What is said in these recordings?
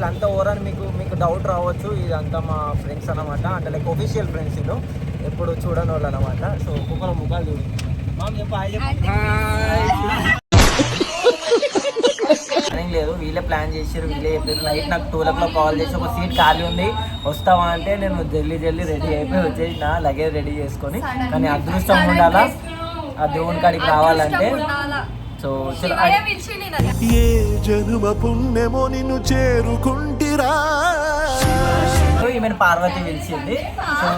వీళ్ళంతా ఓరని మీకు మీకు డౌట్ రావచ్చు. ఇదంతా మా ఫ్రెండ్స్ అన్నమాట. అంటే లైక్ ఒఫీషియల్ ఫ్రెండ్స్ వీళ్ళు. ఎప్పుడు చూడని వాళ్ళు అనమాట సో ఒక్కొక్కరు ముఖాలు చూడు. ప్లానింగ్ లేదు వీళ్ళే ప్లాన్ చేసారు వీళ్ళే చెప్పారు నైట్ నాకు టూ ఓ క్లాక్ కాల్ చేసి ఒక సీట్ ఖాళీ ఉంది. వస్తావా అంటే నేను జల్దీ జల్దీ రెడీ అయిపోయి వచ్చేసి నా లగేజ్ రెడీ చేసుకొని కానీ అదృష్టం ఉండాలా? ఆ దేవుని కాడికి రావాలంటే సో ఏ జనుమ పుణ్యమో నిన్ను చేరుకుంటిరా. సో ఈమెను పార్వతి పిలిచింది. సో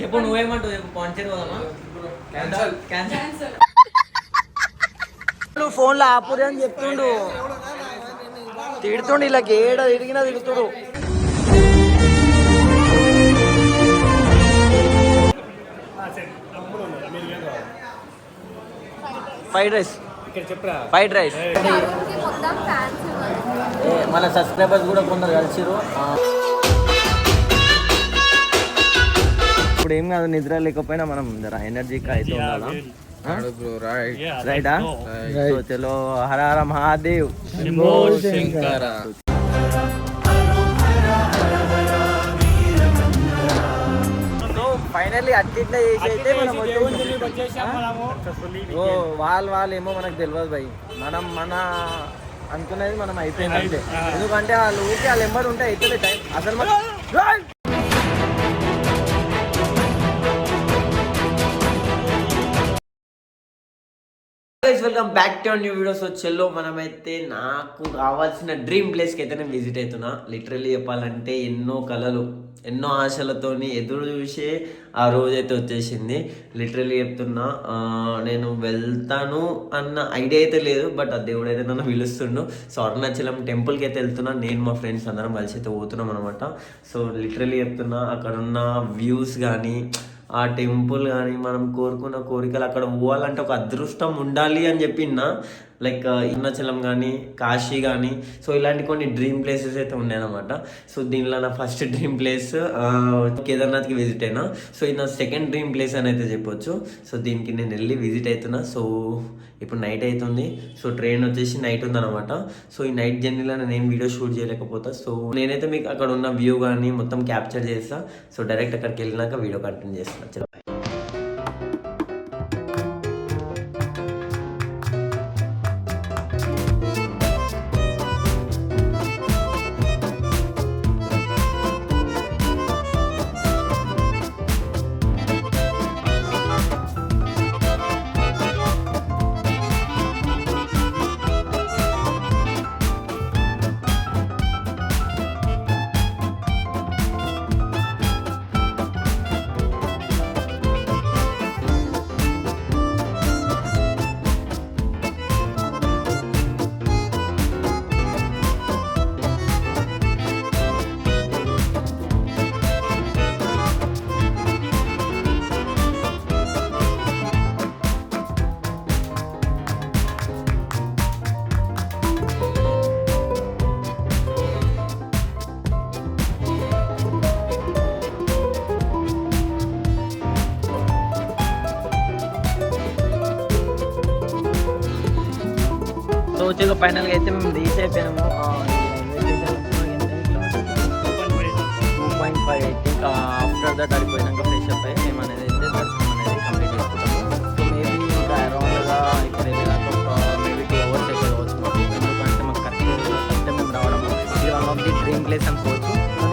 చెప్పు నువ్వేమంటావు? చెప్పు పాంచర్ పోదామా? క్యాన్సల్ నువ్వు ఫోన్లో ఆపురే అని చెప్తుండు. తిడుతుండు ఇలా ఏడ తిరిగినా తిడుతుడు. ఫ్రైడ్ రైస్ ఫ్రైడ్ రైస్ మన సబ్స్క్రైబర్స్ కూడా కొందరు కలిసిరు. ఇప్పుడు ఏం కాదు నిద్ర లేకపోయినా మనం జర ఎనర్జీకి అయితే ఉండాలా? రైటా చలో హర హర మహాదేవ్. సో ఫైనల్లీ అట్టిట్లా చేసి అయితే మనం వచ్చేసాం. ఓ వాళ్ళు వాళ్ళు ఏమో మనకు తెలియదు భయ్. మనం మన అనుకునేది మనం అయిపోయింది అంతే. ఎందుకంటే వాళ్ళు ఊరికి వాళ్ళు ఎంబడి ఉంటే అవుతుంది టైం. అసలు మన welcome back to new videos వచ్చేలో మనమైతే నాకు కావాల్సిన డ్రీమ్ ప్లేస్కి అయితే నేను విజిట్ అవుతున్నా లిటరల్లీ చెప్పాలంటే ఎన్నో కళలు. ఎన్నో ఆశలతోని ఎదురు చూసే ఆ రోజైతే వచ్చేసింది. లిటరలీ చెప్తున్నా నేను వెళ్తాను అన్న ఐడియా అయితే లేదు బట్ ఆ దేవుడు అయితే నన్ను పిలుస్తుండు. సో అరుణాచలం టెంపుల్కి అయితే వెళ్తున్నా. నేను మా ఫ్రెండ్స్ అందరం కలిసి అయితే పోతున్నాం అనమాట సో లిటరలీ చెప్తున్నా అక్కడ ఉన్న వ్యూస్ కానీ ఆ టెంపుల్ కానీ మనం కోరుకున్న కోరికలు అక్కడ పోవాలంటే ఒక అదృష్టం ఉండాలి అని చెప్పిన లైక్ అరుణాచలం కానీ కాశీ కానీ సో ఇలాంటి కొన్ని డ్రీమ్ ప్లేసెస్ అయితే ఉన్నాయన్నమాట. సో దీనిలో నా ఫస్ట్ డ్రీమ్ ప్లేస్ కేదార్నాథ్కి విజిట్ అయినా. సో ఇది నా సెకండ్ డ్రీమ్ ప్లేస్ అని అయితే చెప్పొచ్చు. సో దీనికి నేను వెళ్ళి విజిట్ అవుతున్నా సో ఇప్పుడు నైట్ అవుతుంది సో ట్రైన్ వచ్చేసి నైట్ ఉందన్నమాట. సో ఈ నైట్ జర్నీలో నేను ఏం వీడియో షూట్ చేయలేకపోతా. సో నేనైతే మీకు అక్కడ ఉన్న వ్యూ కానీ మొత్తం క్యాప్చర్ చేస్తా. సో డైరెక్ట్ అక్కడికి వెళ్ళినాక వీడియో కంటిన్యూ చేస్తాను ఫైనల్గా అయితే మేము రీచ్ అయిపోయాము పాయింట్ ఫైవ్ అయితే ఇంకా ఆఫ్టర్ దట్ అడిపోయినాక ఫ్రెష్ అప్ అయ్యి మేము అనేది అయితే దర్శనం అనేది కంప్లీట్ చేసుకుంటాము సో మేబీ ఇంకా అరౌండ్గా ఇక్కడ వెళ్ళాక ఒక మేబీ టూ అవర్స్ అయితే కావచ్చు మాకు. ఎందుకంటే మాకు కరెక్ట్ కరెక్ట్ మేము రావడం ఇది one of the dream place అనుకోవచ్చు.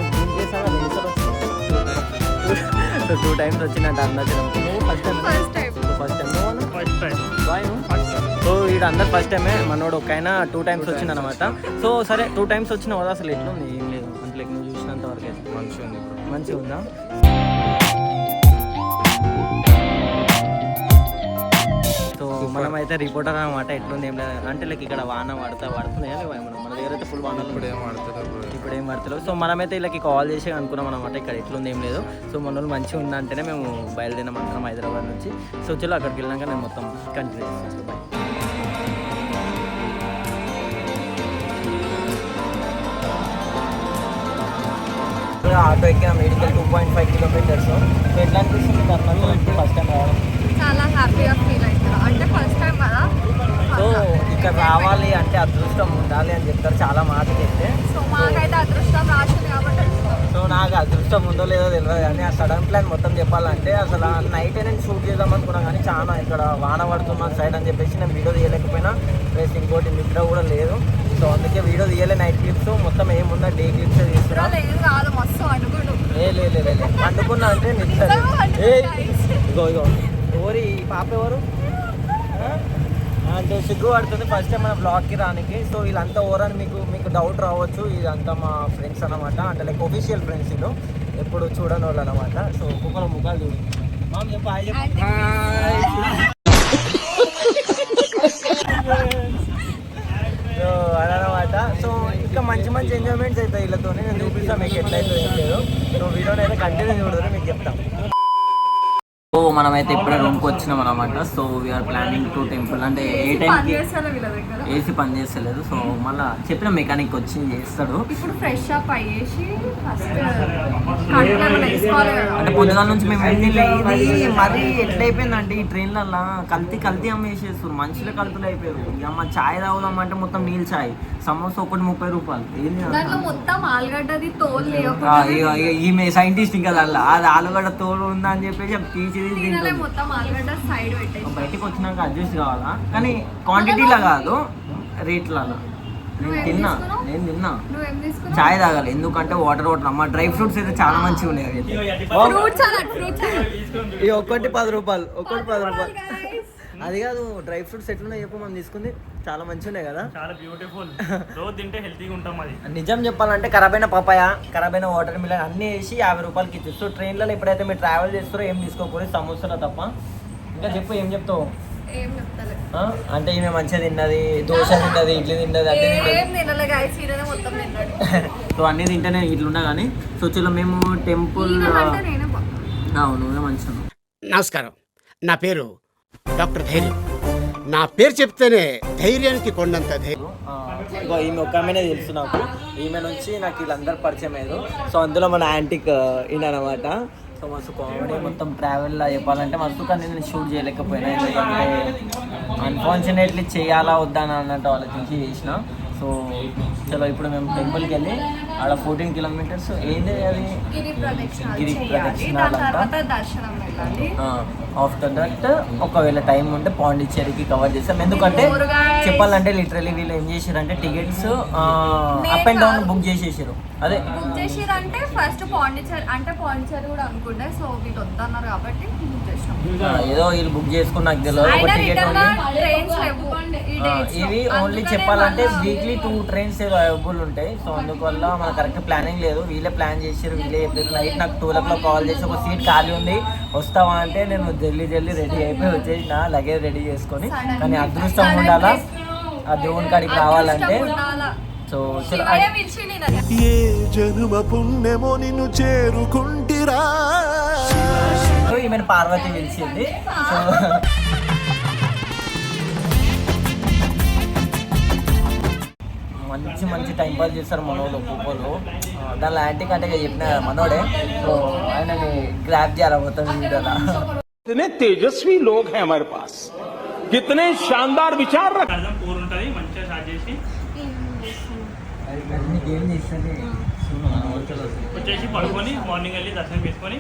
డ్రీమ్ ప్లేస్ అలా ఎన్నిసార్లు సో టూ టైమ్స్ వచ్చినట్టు అరుణాచలం నువ్వు ఫస్ట్ టైం వీడు అందరు ఫస్ట్ టైమే మనోడు ఒక ఆయన టూ టైమ్స్ వచ్చింది అనమాట సో సరే టూ టైమ్స్ వచ్చిన కదా అసలు ఎట్లుంది ఏం లేదు. అంటే నువ్వు చూసినంత వరకు అయితే మంచిగా ఉంది మంచిగా ఉందా? సో మనమైతే రిపోర్టర్ అనమాట ఎట్లుంది ఏం లేదు. అంటే లైక్ ఇక్కడ వాన పడతా పడుతున్నాయా ఏమన్నా? మన దగ్గర అయితే ఫుల్ వానలు ఇప్పుడు ఏం ఇప్పుడు ఏం పడతలేదు సో మనమైతే వీళ్ళకి కాల్ చేసి అనుకున్నాం అనమాట ఇక్కడ ఎట్లుంది ఏం లేదు. సో మన వాళ్ళు మంచిగా ఉందంటేనే మేము బయలుదేరినాం అందరం హైదరాబాద్ నుంచి. సో చలో అక్కడికి వెళ్ళాక నేను మొత్తం కంటిన్యూ చేస్తాను. బాయ్ ఆటో ఎక్కిన medical two point five kilometres so ఎట్లా అనిపిస్తుంది కర్నూలు ఫస్ట్ టైం రావడం? చాలా హ్యాపీగా ఫీల్ అవుతుంది అంటే ఫస్ట్ టైం కదా? సో ఇక్కడ రావాలి అంటే అదృష్టం ఉండాలి అని చెప్తారు చాలా మాటలు చెప్తే సో మాకైతే అదృష్టం రాసింది కాబట్టి. సో నాకు అదృష్టం ఉందో లేదో తెలియదు కానీ ఆ సడన్ ప్లాన్ మొత్తం చెప్పాలంటే అసలు ఆ నైట్ నేను షూట్ చేద్దాం అనుకున్నా కానీ చాలా ఇక్కడ వాన పడుతున్న సైడ్ అని చెప్పేసి నేను వీడియో తీయలేకపోయినా. ప్లస్ ఇంకోటి నిద్ర కూడా లేదు. సో అందుకే వీడియో తీయలే నైట్ క్లిప్స్ మొత్తం ఏముందా డే క్లిప్స్ తీసుకురా? లేదు ఏ. పండుకున్నా అంటే నిద్ర. ఇగో ఇగో ఎవరి ఈ పాప ఎవరు? అంటే సిగ్గు పడుతుంది ఫస్ట్ టైం మన బ్లాగ్కి రానికి. సో వీళ్ళంతా ఓరని మీకు మీకు డౌట్ రావచ్చు. ఇదంతా మా ఫ్రెండ్స్ అనమాట అంటే లైక్ ఒఫీషియల్ ఫ్రెండ్స్ వీళ్ళు. ఎప్పుడు చూడని వాళ్ళు అనమాట సో ఒక్కొక్కరు ముఖాలు చూడు. మామ్ చెప్పు హాయ్ చెప్పు అంటే సో అదనమాట సో ఇంకా మంచి మంచి ఎంజాయ్మెంట్స్ అవుతాయి వీళ్ళతో నేను చూపిస్తాను మీకు ఎట్లయితే ఏం లేదు. సో వీడియోని అయితే కంటిన్యూ చూడదు మీకు చెప్తాం. సో మనమైతే ఇప్పుడే రూమ్కి వచ్చినాం అనమాట so we are planning to temple అంటే ఏ టైంకి ఏసీ పని చేస్తలేదు. సో మళ్ళీ చెప్పిన మెకానిక్ వచ్చి చేస్తాడు. ఇప్పుడు ఫ్రెష్ అప్ అయ్యేసి అంటే పొద్దుగాల నుంచి మేము ఇది మరీ ఎట్లయిపోయిందంటే ఈ ట్రైన్లల్లో కల్తీ కల్తీ అమ్మేసేస్తారు మనుషులే కల్తీలు అయిపోయారు. ఇక అమ్మ చాయ్ తాగుదాం అంటే మొత్తం నీళ్ళు చాయ్. సమోసా ఒకటి ముప్పై రూపాయలు? దాంట్లో మొత్తం ఆలుగడ్డది తోలు ఈమె సైంటిస్ట్ ఇంకా దానిలో అది ఆలుగడ్డ తోడు ఉందా అని చెప్పేసి తీసి తినలే తింటుంది. మొత్తం ఆలుగడ్డ సైడ్ పెట్టేసి. బయటికి వచ్చినాక అడ్జస్ట్ కావాలా? కానీ క్వాంటిటీలో కాదు రేట్లలో నేను తిన్నా? నేను తిన్నా. చాయ్ తాగాలి ఎందుకంటే వాటర్ వాటర్ అమ్మ డ్రై ఫ్రూట్స్ అయితే చాలా మంచిగా ఉన్నాయి ఒక్కటి పది రూపాయలు ఒక్కటి పది రూపాయలు. అది కాదు డ్రై ఫ్రూట్స్ ఎట్లున్నాయి చెప్పు మనం తీసుకుంది. చాలా మంచిగా ఉన్నాయి కదా. చాలా బ్యూటిఫుల్. రోజు తింటే హెల్తీగా ఉంటాం అది. నిజం చెప్పాలంటే ఖరాబైన పపాయ ఖరాబైన వాటర్ మిలన్ అన్నీ వేసి యాభై రూపాయలకి ఇచ్చి సో ట్రైన్లలో ఎప్పుడైతే మీరు ట్రావెల్ చేస్తారో ఏం తీసుకోకూడదు సమోసాలో తప్ప. ఇంకా చెప్పు ఏం చెప్తావు? ఏం చెప్తలే. ఆ? అంటే ఈమె మంచిగా తిన్నది దోశ తిన్నది ఇడ్లీ తిన్నది అన్నీ సో అన్నీ తింటేనే ఇట్లున్నా కానీ సో చలో మేము టెంపుల్ అవును మంచిగా నమస్కారం. నా పేరు డాక్టర్ ధైర్యం. నా పేరు చెప్తేనే ధైర్యానికి కొండంత ధైర్యం ఇగో ఈమె ఒక ఆమెనే తెలుసు నాకు. ఈమె నుంచి నాకు వీళ్ళందరూ పరిచయం అయ్యారు. సో అందులో మన యాంటిక్ ఈయన అనమాట సో మస్తు కామెడీ మొత్తం ట్రావెల్లో చెప్పాలంటే మస్తు కానీ నేను షూట్ చేయలేకపోయినా. ఎందుకంటే అన్ఫార్చునేట్లీ చేయాలా వద్దా అని అన్నట్టు ఆలోచించి చేసిన. సో చలో ఇప్పుడు మేము టెంపుల్కి వెళ్ళి ఆడ ఫోర్టీన్ కిలోమీటర్స్ ఏంటి అది? గిరి అంట. ఆఫ్టర్ దట్ ఒకవేళ టైం ఉంటే పాండిచ్చేరికి కవర్ చేస్తాం. ఎందుకంటే. చెప్పాలంటే లిటరలీ వీళ్ళు ఏం చేశారంటే tickets up and down book చేసేసారు. అదే. బుక్ చేసిరంటే ఫస్ట్ పాండిచేరి అంటే పాండిచేరి కూడా అనుకుంటే సో వీళ్ళు వద్దన్నారు కాబట్టి ఏదో వీళ్ళు బుక్ చేసుకుని నాకు తెలియదు ఒక టికెట్లో. ఇవి ఓన్లీ చెప్పాలంటే వీక్లీ టూ ట్రైన్స్ అవైలబుల్ ఉంటాయి సో అందువల్ల మనకు కరెక్ట్ ప్లానింగ్ లేదు వీళ్ళే ప్లాన్ చేసారు వీళ్ళే చెప్పారు నైట్ నాకు టూ ఓ క్లాక్ కాల్ చేసి ఒక సీట్ ఖాళీ ఉంది వస్తావా అంటే నేను జల్దీ జల్దీ రెడీ అయిపోయి వచ్చేసిన లగేజ్ రెడీ చేసుకొని కానీ అదృష్టం ఉండాలా. ఆ దేవుని కాడికి రావాలంటే. సో. ఏ జనుమ పుణ్యమో నిన్ను చేరుకుంటిరా ఈమెను పార్వతి పిలిచింది. సో మంచి మంచి టైం పాస్ చేస్తారు మనోళ్ళు ఒక్కొక్కరు దాని లాంటికి అంటే చెప్పిన మనోడే. సో ఆయనని గ్రాప్ చేయాలి తేజస్వి లోక్ హై హమారే పాస్. కితనే శాన్దార్ విచార్ ఉంటుంది మంచిగా షాట్ చేసి. వచ్చేసి పడుకొని మార్నింగ్ వెళ్ళి దర్శనం చేసుకొని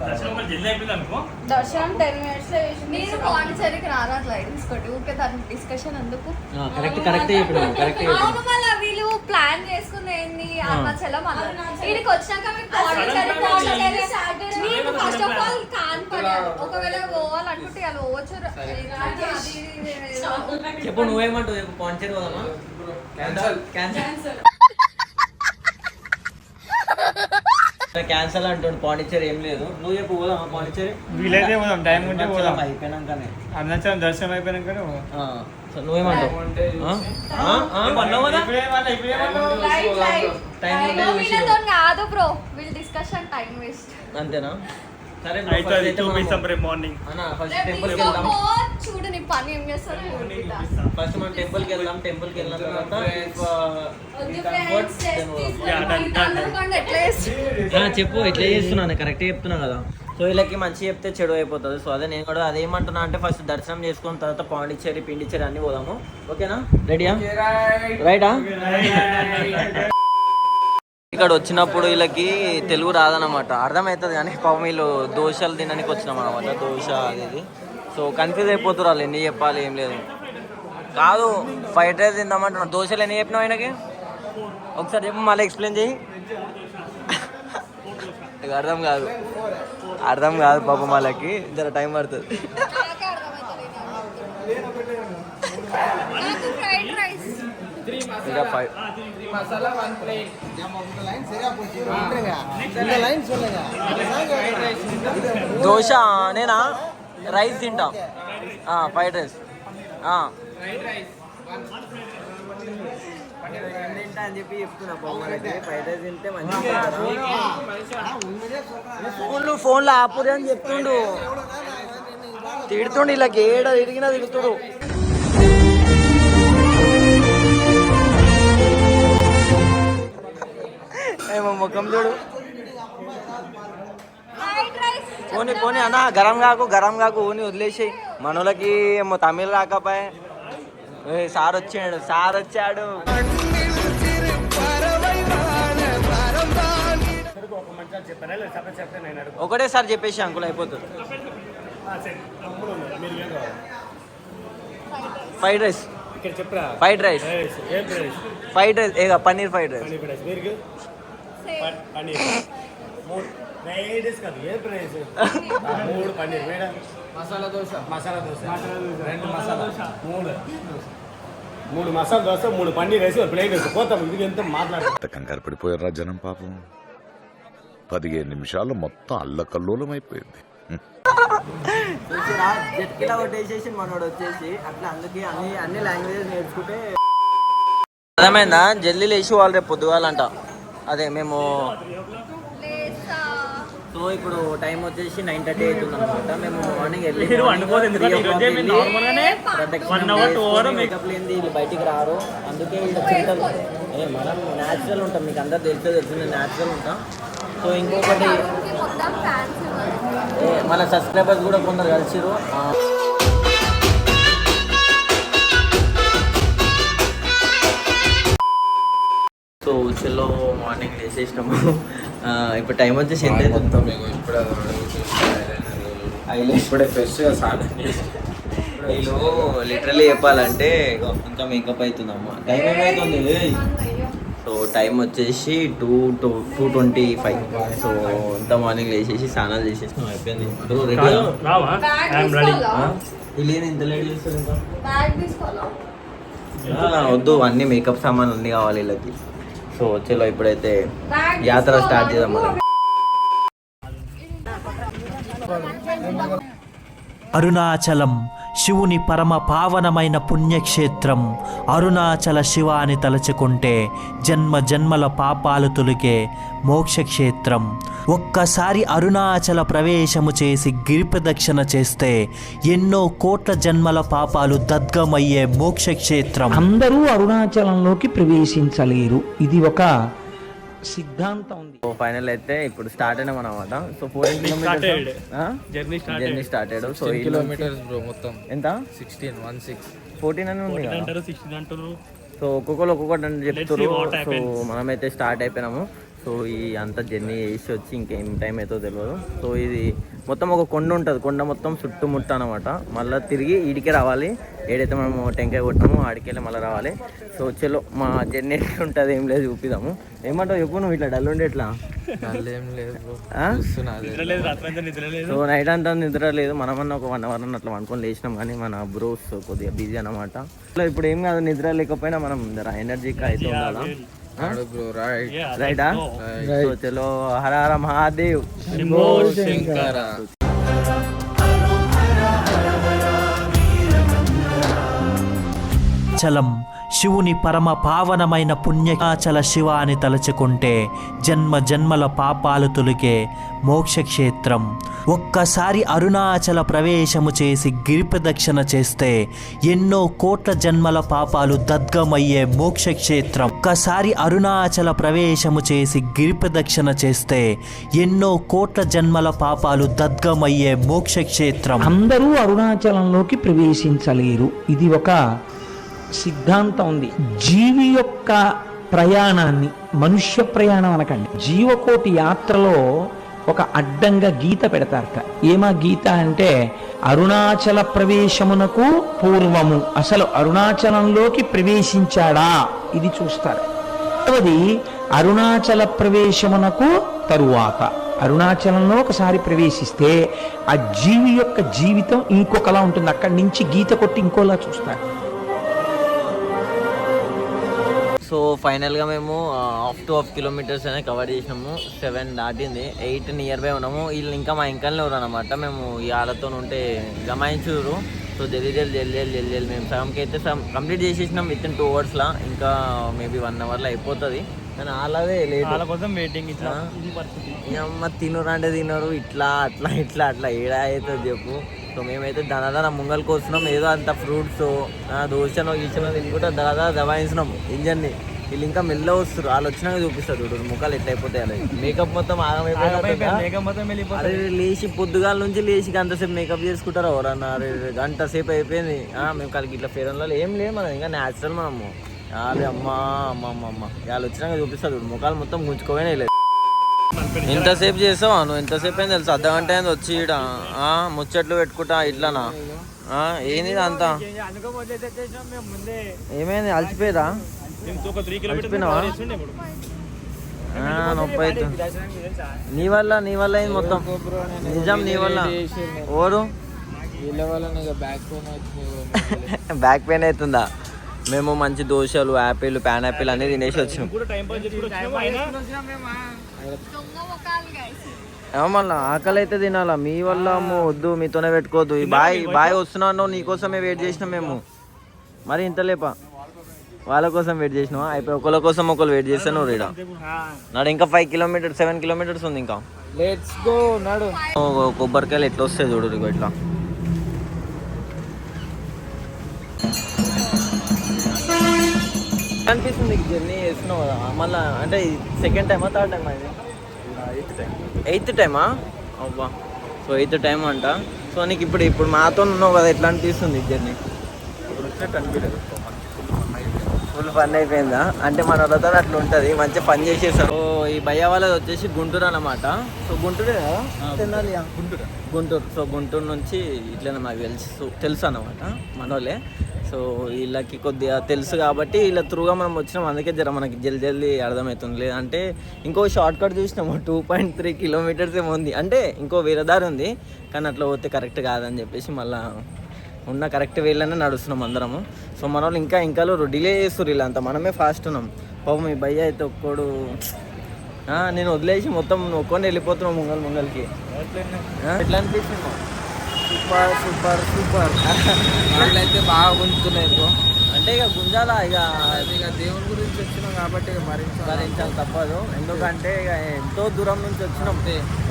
దర్శనం టెన్ మినిట్స్ మీరు పాండిచేరికి రారా అట్లా తీసుకోండి? ఊరికే దాని డిస్కషన్ ఎందుకు? కరెక్ట్ వీళ్ళు ప్లాన్ చేసుకుంది ఏంది? అరుణాచలం అన్నారు. వీడికి వచ్చినాక మీకు పాండిచేరి పాండిచేరి మీకు ఫస్ట్ ఆఫ్ ఆల్ కాన్ పడాలి ఒకవేళ పోవాలనుకుంటే వాళ్ళు పోవచ్చు. చెప్పు నువ్వేమంటావు? పాండిచేరి క్యాన్సల్ క్యాన్సల్ క్యాన్సల్ అంటుండు పాండిచేరి ఏం లేదు. నువ్వు చెప్పు పోదామా పాండిచేరి వీలైతే పోదాం టైం ఉంటే పోదాం. అయిపోయినాకనే. అరుణాచలం దర్శనం అయిపోయినాకనే పోదాం. ఆ, సో నువ్వేమంటావు? ఆ? ఆ? ఆ? అన్నావు కదా? Light light. టైం ఉంటే బ్రో చూసి వీళ్ళతో కాదు బ్రో వీళ్ళ డిస్కషన్ టైం వేస్ట్ అంతేనా? అయితే అది చూపిస్తాం రేపు మార్నింగ్ ఫస్ట్ టెంపుల్కి వెళ్దాం. చూడు నీ పని ఏం చేస్తారో. ఫస్ట్ మనం టెంపుల్కి వెళ్దాం టెంపుల్కి వెళ్ళిన తర్వాత uh, చెప్పు ఎట్లా చేస్తున్నాను కరెక్ట్ చెప్తున్నా కదా. సో వీళ్ళకి మంచి చెప్తే చెడు అయిపోతుంది. సో అదే నేను కూడా అదేమంటున్నా అంటే ఫస్ట్ దర్శనం చేసుకున్న తర్వాత పాండిచ్చేరి పిండిచ్చేరి అన్ని పోదాము. ఓకేనా రెడీయా రైటా ఇక్కడ వచ్చినప్పుడు వీళ్ళకి తెలుగు రాదనమాట అర్థమవుతుంది కానీ పాపం వీళ్ళు దోశలు తినడానికి వచ్చినాం అనమాట దోశ అది ఇది. సో కన్ఫ్యూజ్ అయిపోతారు వాళ్ళు ఎన్ని చెప్పాలి ఏం లేదు. కాదు ఫ్రైడ్ రైస్ తిందామంటున్నా. దోశలు ఎన్ని చెప్పినావు ఆయనకి? ఒకసారి చెప్పు మళ్ళీ ఎక్స్ప్లెయిన్ చేయి అర్థం కాదు. అర్థం కాదు పాపం వాళ్ళకి. జర టైం పడుతుంది నాకే అర్థమవుతలేదు నాకు ఫ్రైడ్ రైస్ ఇంకా ఫైవ్ దోశ నేనా? రైస్ తింటా. ఫ్రైడ్ రైస్ తింటా అని చెప్పి చెప్తున్నా ఫ్రైడ్ రైస్ తింటే ఫోన్లు ఫోన్లు ఆపురే అని చెప్తుండు. తిడుతుండు ఇలా ఏడ తిరిగినా తిడుతుడు. ఏమో ముఖం చూడు. పోనీ పోనీ అన్న గరం కాకు గరం కాకు ఓని వదిలేసి మనోళ్ళకి ఏమో తమిళ రాకపోయే. ఏ, సార్ వచ్చాడు సార్ వచ్చాడు. ఒకటే సార్ చెప్పేసి అంకుల్ అయిపోతుంది. Fried rice fried rice fried rice ఏ పన్నీర్ ఫ్రైడ్ రైస్ పన్నీర్. మూడు లేడీస్ కాదు ఏ ప్రైస్ మూడు పన్నీర్. మేడం మసాలా దోశ. మసాలా దోశ. రెండు మసాలా దోశ. మూడు. మూడు మసాలా దోశ మూడు పన్నీర్ వేసి ప్లేట్ వేసి పోతాం. ఇది ఎంత మాట్లాడు ఎంత కంగారు పడిపోయారా జనం పాపం? పదిహేను నిమిషాలు మొత్తం అల్లకల్లోలం అయిపోయింది జట్కిలా కొట్టేసేసి మనోడు వచ్చేసి అట్లా అందుకే అన్ని అన్ని లాంగ్వేజెస్ నేర్చుకుంటే అర్థమైందా? జల్దీ లేచి వాళ్ళు రేపు పొద్దుగాలంట. అదే మేము సో ఇప్పుడు టైం వచ్చేసి నైన్ థర్టీ అవుతుంది అనమాట మేము మార్నింగ్ వెళ్ళి మేకప్ లేనిది వీళ్ళు బయటికి రారు. అందుకే వీళ్ళు చింతలు ఏ మనం న్యాచురల్ ఉంటాం. మీకు అందరు తెలిసే తెలుసు నేను న్యాచురల్ ఉంటాం. సో ఇంకొకటి మన సబ్స్క్రైబర్స్ కూడా కొందరు కలిసిరు సో చెల్లో మార్నింగ్ లేసేసినాము. ఇప్పుడు టైం వచ్చేసి ఎంత మొత్తం ఇప్పుడే ఫ్రెష్గా స్నానం వీళ్ళు లిటరల్లీ చెప్పాలంటే ఇంకా మేకప్ అవుతుందమ్మా టైం ఏమవుతుంది సో టైం వచ్చేసి two two two twenty five. So ఇంత మార్నింగ్ లేచేసి స్నానాలు చేసేసినాం అయిపోయింది. వీళ్ళు ఇంత లేట్ చేస్తారు ఇంకా? వద్దు అన్ని మేకప్ సామాన్లు అన్నీ కావాలి వీళ్ళకి. సో వచ్చేలో ఇప్పుడైతే యాత్ర స్టార్ట్ చేద్దాం మనం అరుణాచలం శివుని పరమ పావనమైన పుణ్యక్షేత్రం అరుణాచల శివ అని తలచుకుంటే జన్మ జన్మల పాపాలు తొలిగే మోక్షక్షేత్రం. ఒక్కసారి అరుణాచల ప్రవేశము చేసి గిరి ప్రదక్షిణ చేస్తే ఎన్నో కోట్ల జన్మల పాపాలు దద్గమయ్యే మోక్షక్షేత్రం. అందరూ అరుణాచలంలోకి ప్రవేశించలేరు. ఇది ఒక సిద్ధాంతం ఉంది. సో ఫైనల్ అయితే ఇప్పుడు స్టార్ట్ అయినాం అనమాట so. Kilometres journey start journey start అయ్యాడు సో కిలోమీటర్స్ బ్రో మొత్తం. ఎంత? సిక్స్టీన్ వన్ సిక్స్ ఫోర్టీన్ అని ఉంది అంటారు సిక్స్టీన్ అంటారు. సో ఒక్కొక్కరు ఒక్కొక్కటి అని చెప్తారు సో. మనమైతే స్టార్ట్ అయిపోయినాము. సో ఈ అంత జర్నీ చేసి వచ్చి ఇంకేం టైం అవుతుందో తెలియదు సో ఇది మొత్తం ఒక కొండ ఉంటుంది. కొండ మొత్తం చుట్టుముట్ట అనమాట మళ్ళీ తిరిగి ఈడికే రావాలి. ఏడైతే మనము టెంకాయ కొట్టామో ఆడికెళ్ళి మళ్ళీ రావాలి. సో చలో మా జర్నీ ఎట్లా ఉంటుంది ఏం లేదు చూపిద్దాము. ఏమంటావు చెప్పు నువ్వు ఇట్లా డల్ ఉండి ఎట్లా? సో నైట్ అంతా నిద్ర లేదు. మనమన్నా ఒక వన్ అవర్ అట్లా అనుకొని లేచినాం కానీ మన బ్రోస్ కొద్దిగా బిజీ అనమాట సో ఇప్పుడు ఏం కాదు నిద్ర లేకపోయినా మనం ఎనర్జీకి అయితే ఉండాలా? రైటా హర హర మహాదేవ్ శంభో శంకర చలం శివుని పరమ పావనమైన పుణ్యాచల శివాని తలుచుకుంటే జన్మ జన్మల పాపాలు తొలిగే మోక్షక్షేత్రం. ఒక్కసారి అరుణాచల ప్రవేశము చేసి గిరిప్రదక్షిణ చేస్తే ఎన్నో కోట్ల జన్మల పాపాలు దద్గమయ్యే మోక్షక్షేత్రం. ఒక్కసారి అరుణాచల ప్రవేశము చేసి గిరిప్రదక్షిణ చేస్తే ఎన్నో కోట్ల జన్మల పాపాలు దద్గమయ్యే మోక్షక్షేత్రం. అందరూ అరుణాచలంలోకి ప్రవేశించలేరు. ఇది ఒక సిద్ధాంతం ఉంది. జీవి యొక్క ప్రయాణాన్ని మనుష్య ప్రయాణం అనకండి. జీవకోటి యాత్రలో ఒక అడ్డంగా గీత పెడతారట. ఏమా గీత అంటే అరుణాచల ప్రవేశమునకు పూర్వము. అసలు అరుణాచలంలోకి ప్రవేశించాడా? ఇది చూస్తారు. రెండవది అరుణాచల ప్రవేశమునకు తరువాత. అరుణాచలంలో ఒకసారి ప్రవేశిస్తే ఆ జీవి యొక్క జీవితం ఇంకొకలా ఉంటుంది. అక్కడి నుంచి గీత కొట్టి ఇంకోలా చూస్తారు. సో ఫైనల్గా మేము హాఫ్ టు హాఫ్ కిలోమీటర్స్ అనేది కవర్ చేసినాము. సెవెన్ దాటింది. ఎయిట్ నియర్ బై ఉన్నాము. వీళ్ళు ఇంకా మా ఇంకల్నే అనమాట మేము ఈ ఆడతో ఉంటే గమాయించురు సో జల్దీ జల్దీ జల్దీ జల్దీ జల్దీ మేము సగంకి అయితే సగం కంప్లీట్ చేసేసినాం విత్ ఇన్ టూ అవర్స్లో ఇంకా మేబీ వన్ అవర్లో అయిపోతుంది. కానీ అలాగే లేట్ వాళ్ళ కోసం వెయిటింగ్ ఇట్లా తినరు అంటే తినరు. ఇట్లా అట్లా ఇట్లా అట్లా ఏడా అవుతుంది చెప్పు. సో మేమైతే దనదన ముంగల్కి వస్తున్నాం. ఏదో అంత ఫ్రూట్స్ దోశనో గీచనో తినుకుంటా దనదన దబాయించినాం. ఇంజన్ని వీళ్ళు ఇంకా మెల్ల వస్తారు వాళ్ళు వచ్చినాక చూపిస్తారు చూడు ముఖాలు ఎట్లా అయిపోతాయి అలా మేకప్ మొత్తం ఆగమైపోయింది అరే లేచి పొద్దుగాల నుంచి లేచి గంటసేపు మేకప్ చేసుకుంటారు? ఎవరన్నా? అరే గంట సేపు అయిపోయింది. ఆ, మేము కలిగి ఇట్లా ఫేరన్లో ఏం లేదు మనం. ఇంకా న్యాచురల్ మనము. అరే అమ్మా అమ్మ అమ్మ అమ్మ. వాళ్ళు వచ్చినాక చూపిస్తారు చూడు ముఖాలు మొత్తం గుంజుకోవనే లేదు ఎంతసేపు చేసావు నువ్వు ఎంతసేపు అయింది తెలుసు? అర్ధ గంట అయింది వచ్చి ఈడ. ఆ, ముచ్చట్లు పెట్టుకుంటా ఇట్లానా? ఆ, ఏంది అంతా ఏమైంది? అలసిపోయేదా అలసిపోయినావా? నొప్పి అయితే నీ వల్ల నీ వల్ల అయింది మొత్తం. నిజం నీ వల్ల. ఓరు? బ్యాక్ పెయిన్ అవుతుందా? మేము మంచి దోశలు యాపిల్ పాన్ యాపిల్ అన్ని తినేసి వచ్చాము మళ్ళా ఆకలి అయితే తినాలా? మీ వల్ల వద్దు మీతోనే పెట్టుకోవద్దు. ఈ బాయ్ బాయ్ వస్తున్నాను నీకోసమే వెయిట్ చేసినాం మేము. మరి ఇంత లేపా? వాళ్ళ కోసం వెయిట్ చేసినావా? అయిపోయి ఒకళ్ళ కోసం ఒకళ్ళు వెయిట్ చేస్తే నువ్వు రీడా నాడు ఇంకా ఫైవ్ కిలోమీటర్స్ సెవెన్ కిలోమీటర్స్ ఉంది ఇంకా. కొబ్బరికాయలు ఎట్లా వస్తాయి చూడు ఇట్లా. అనిపిస్తుంది నీకు జర్నీ చేస్తున్నావు కదా. మళ్ళీ అంటే సెకండ్ టైమా థర్డ్ టైమా ఇది? ఎయిత్ టైమా అవ్వా సో ఎయిత్ టైం అంట. సో నీకు ఇప్పుడు ఇప్పుడు మాతో ఉన్నావు కదా ఎట్లా అనిపిస్తుంది జర్నీ ఫుల్ ఫన్ అయిపోయిందా. అంటే మన వాళ్ళతో అట్లా ఉంటుంది మంచిగా పని చేసేసారు. ఓ ఈ భయ్య వాళ్ళది వచ్చేసి గుంటూరు అన్నమాట. సో గుంటూరే తెనాలి గుంటూరు. గుంటూరు. సో గుంటూరు నుంచి ఇట్లనే మాకు తెలుసు తెలుసు అన్నమాట మనోళ్ళే. సో వీళ్ళకి కొద్దిగా తెలుసు కాబట్టి వీళ్ళ త్రూగా మనం వచ్చినాం. అందుకే జర మనకి జల్ది జల్దీ అర్థమవుతుంది. లేదంటే ఇంకో షార్ట్ కట్ చూసినాము. టూ పాయింట్ త్రీ కిలోమీటర్స్ ఏమో ఉంది. అంటే ఇంకో వేరే దారి ఉంది. కానీ అట్లా పోతే కరెక్ట్ కాదని చెప్పేసి మళ్ళీ ఉన్న కరెక్ట్ వేలోనే నడుస్తున్నాం అందరము. సో మన వాళ్ళు ఇంకా ఇంకా డిలే చేస్తారు ఇలా అంతా మనమే ఫాస్ట్ ఉన్నాం. పాపం మీ భయ్య అయితే ఒక్కడు నేను వదిలేసి మొత్తం ఒక్కొని వెళ్ళిపోతున్నాం ముంగల్ ముంగల్కి. ఎట్లా అనిపిస్తుంది? Super super super. అయితే బాగా గుంజుతున్నాయి బ్రో. అంటే ఇక గుంజాల? ఇక ఇక దేవుని గురించి వచ్చినాం కాబట్టి ఇక భరించాలి? భరించాలి తప్పదు. ఎందుకంటే ఇక ఎంతో దూరం నుంచి వచ్చినాం.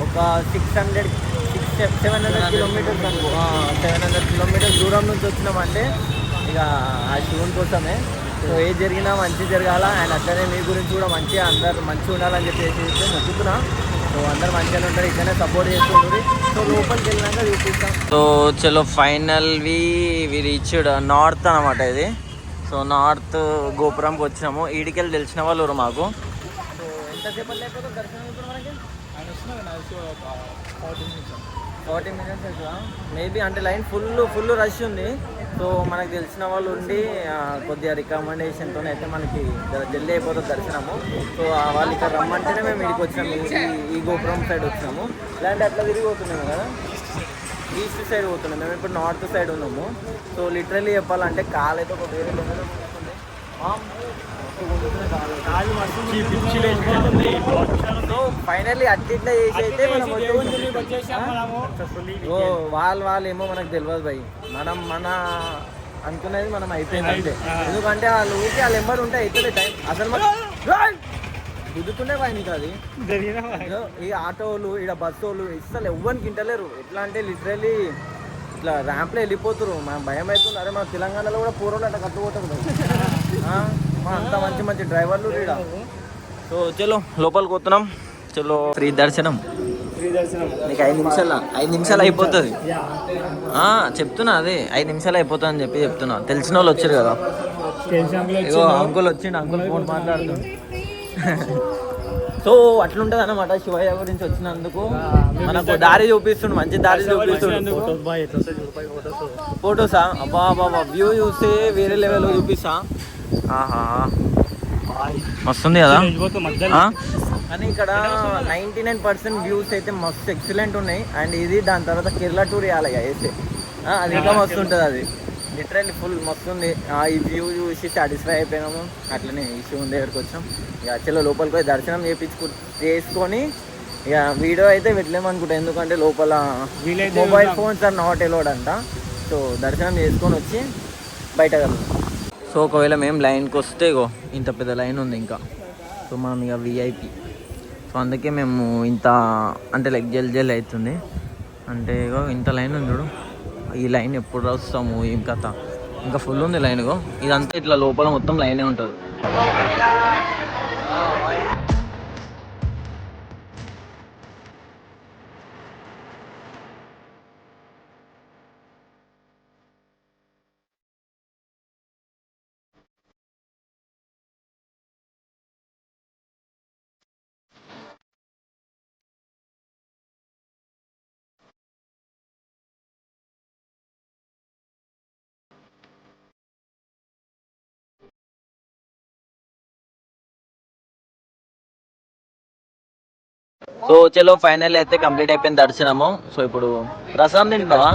ఒక six hundred six seven hundred kilometres అనుకో. సెవెన్ హండ్రెడ్ కిలోమీటర్స్ దూరం నుంచి వచ్చినామంటే ఇక ఆ శివుని కోసమే. సో ఏది జరిగినా మంచి జరగాల. అండ్ అట్లనే మీ గురించి కూడా మంచిగా అందరు మంచిగా ఉండాలని చెప్పేసి మొక్కుతున్నా సో అందరు మంచిగానే ఉంటారు ఇక్కడనే సపోర్ట్ చేస్తుంటారు సో లోపలికి వెళ్ళినాక చూపిస్తాం సో చలో final we we reached north అనమాట ఇది. సో నార్త్ గోపురంకి వచ్చినాము. ఈడికెళ్ళి తెలిసిన వాళ్ళు మాకు? సో ఎంతసేపు లేకపోతే దర్శనం ఇప్పుడు మనకి? ఫార్టీ మినిట్స్ అట్లా మేబీ అంటే లైన్ ఫుల్ ఫుల్ రష్ ఉంది. సో మనకు తెలిసిన వాళ్ళు ఉండి కొద్దిగా రికమెండేషన్తో అయితే మనకి జల్దీ అయిపోతుంది దర్శనము. సో వాళ్ళు ఇక్కడ రమ్మంటేనే మేము ఇక్కడికి వచ్చినాము. ఈ- ఈ గోపురం సైడ్ వచ్చినాము. ఇలాంటి అట్లా తిరిగి పోతున్నాము కదా? ఈస్ట్ సైడ్ పోతున్నాం. మేము ఇప్పుడు నార్త్ సైడ్ ఉన్నాము. సో లిటరల్లీ చెప్పాలంటే కాలు అయితే ఒక వేరే లెవెల్లో ఫైనల్లీ అట్లా చేసి అయితే మనం వాళ్ళు వాళ్ళు ఏమో మనకు తెలియదు భయ్. మనం మన అనుకునేది మనం అయిపోయింది అంతే. ఎందుకంటే వాళ్ళు ఊరికి వాళ్ళు ఎంబడి ఉంటే అవుతుంది టైం అసలు మన గుద్దుతుండే పోయి నీకు అది. ఈ ఆటోలు ఇక్కడ బస్సు వాళ్ళు అసలు ఎవ్వరికి ఇంటలేరు ఎట్లా అంటే లిటరలీ ఇట్లా ర్యాంప్లో వెళ్ళిపోతారు మనం భయం అవుతుంది. అరే మన తెలంగాణలో కూడా పూర్వం అట్లా మా అంత మంచి మంచి డ్రైవర్లు సో చలో లోపలికి పోతున్నాం. చలో ఫ్రీ దర్శనం. నీకు ఐదు నిమిషాలు ఐదు నిమిషాలు అయిపోతుంది. ఆ, చెప్తున్నా అదే ఐదు నిమిషాలు అయిపోతుంది అని చెప్పి చెప్తున్నా. తెలిసిన వాళ్ళు వచ్చారు కదా. ఇగో అంకుల్ వచ్చిండు అంకుల్ ఫోన్ మాట్లాడుతుంది సో అట్లుంటది అన్నమాట శివయ్య గురించి వచ్చినందుకు. మనకు దారి చూపిస్తుండు మంచి దారి చూపిస్తుండు. ఫోటోసా అబ్బా బాబా వ్యూ చూస్తే వేరే లెవెల్ చూపిస్తా. మస్తుంది కదా? కానీ ఇక్కడ నైంటీ నైన్ పర్సెంట్ వ్యూస్ అయితే మస్తు ఎక్సలెంట్ ఉన్నాయి. అండ్ ఇది దాని తర్వాత కేరళ టూర్ ఇవ్వాలి వేస్తే అది ఇంకా మస్తు ఉంటుంది అది. లిటరల్లీ ఫుల్ మస్తు ఉంది. ఆ, ఈ వ్యూ చూసి సాటిస్ఫై అయిపోయినాము. అట్లనే ఈ శివుని దగ్గరికి వచ్చాం. ఇక చలో లోపలికి పోయి దర్శనం చేయించుకు చేసుకొని ఇక వీడియో అయితే పెట్టలేమనుకుంటా ఎందుకంటే లోపల mobile phones are not allowed అంట. సో దర్శనం చేసుకొని వచ్చి బయట కలుగుతాం సో ఒకవేళ మేము లైన్కి వస్తే ఇగో ఇంత పెద్ద లైన్ ఉంది ఇంకా. సో మనం ఇక విఐపి సో అందుకే మేము ఇంత అంటే లైక్ జల్ జల్ అవుతుంది. అంటే ఇగో ఇంత లైన్ ఉంది చూడు. ఈ లైన్ ఎప్పుడు వస్తాము ఏం కథ. ఇంకా ఫుల్ ఉంది లైన్ ఇగో. ఇదంతా ఇట్లా లోపల మొత్తం లైనే ఉంటుంది. సో చలో ఫైనల్ అయితే కంప్లీట్ అయిపోయింది దర్శనము. సో ఇప్పుడు ప్రసాదం తింటావా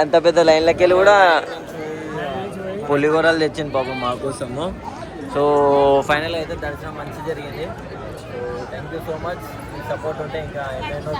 అంత పెద్ద లైన్లకి వెళ్ళి కూడా పులిహోరలు తెచ్చింది పాపం మా కోసము. సో ఫైనల్ అయితే దర్శనం మంచి జరిగింది. So thank you so much me support ఉంటే ఇంకా ఎన్నెన్నో